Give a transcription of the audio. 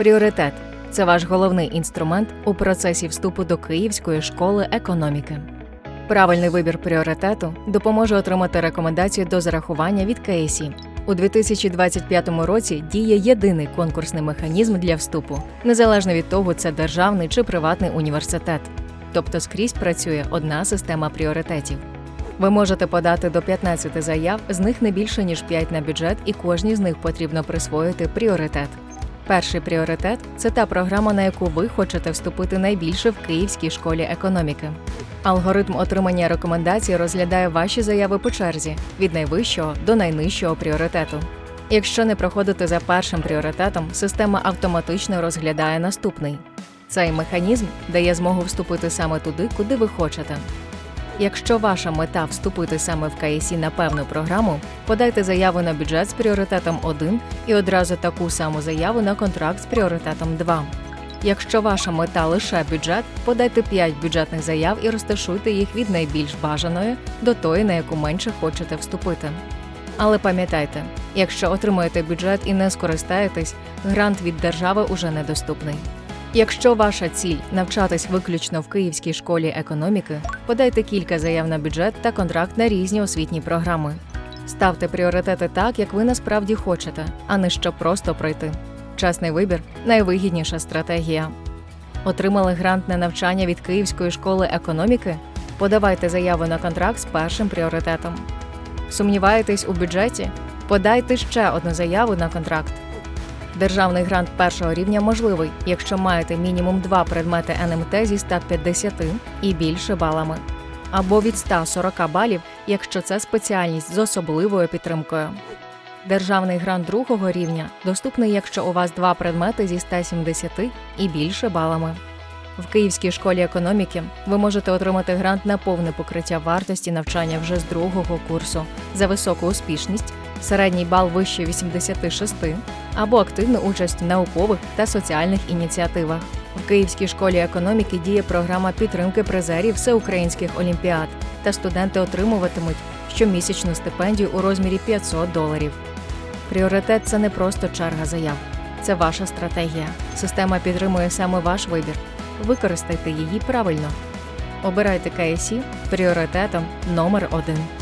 Пріоритет це ваш головний інструмент у процесі вступу до Київської школи економіки. Правильний вибір пріоритету допоможе отримати рекомендацію до зарахування від КСІ. У 2025 році діє єдиний конкурсний механізм для вступу, незалежно від того, це державний чи приватний університет. Тобто скрізь працює одна система пріоритетів. Ви можете подати до 15 заяв, з них не більше ніж 5 на бюджет, і кожній з них потрібно присвоїти пріоритет. Перший пріоритет це та програма, на яку ви хочете вступити найбільше в Київській школі економіки. Алгоритм отримання рекомендацій розглядає ваші заяви по черзі від найвищого до найнижчого пріоритету. Якщо не проходите за першим пріоритетом, система автоматично розглядає наступний. Цей механізм дає змогу вступити саме туди, куди ви хочете. Якщо ваша мета вступити саме в КСІ на певну програму, подайте заяву на бюджет з пріоритетом 1 і одразу таку саму заяву на контракт з пріоритетом 2. Якщо ваша мета лише бюджет, подайте 5 бюджетних заяв і розташуйте їх від найбільш бажаної до тої, на яку менше хочете вступити. Але пам'ятайте, якщо отримуєте бюджет і не скористаєтесь, грант від держави уже недоступний. Якщо ваша ціль навчатись виключно в Київській школі економіки, подайте кілька заяв на бюджет та контракт на різні освітні програми. Ставте пріоритети так, як ви насправді хочете, а не щоб просто пройти. Чесний вибір найвигідніша стратегія. Отримали грант на навчання від Київської школи економіки? Подавайте заяву на контракт з першим пріоритетом. Сумніваєтесь у бюджеті? Подайте ще одну заяву на контракт. Державний грант першого рівня можливий, якщо маєте мінімум два предмети НМТ зі 150 і більше балами, або від 140 балів, якщо це спеціальність з особливою підтримкою. Державний грант другого рівня доступний, якщо у вас два предмети зі 170 і більше балами. В Київській школі економіки ви можете отримати грант на повне покриття вартості навчання вже з другого курсу за високу успішність, середній бал вище 86 або активну участь в наукових та соціальних ініціативах. В Київській школі економіки діє програма підтримки призерів всеукраїнських олімпіад, та студенти отримуватимуть щомісячну стипендію у розмірі 500 доларів. Пріоритет це не просто черга заяв, це ваша стратегія. Система підтримує саме ваш вибір. Використайте її правильно. Обирайте КСІ пріоритетом номер один.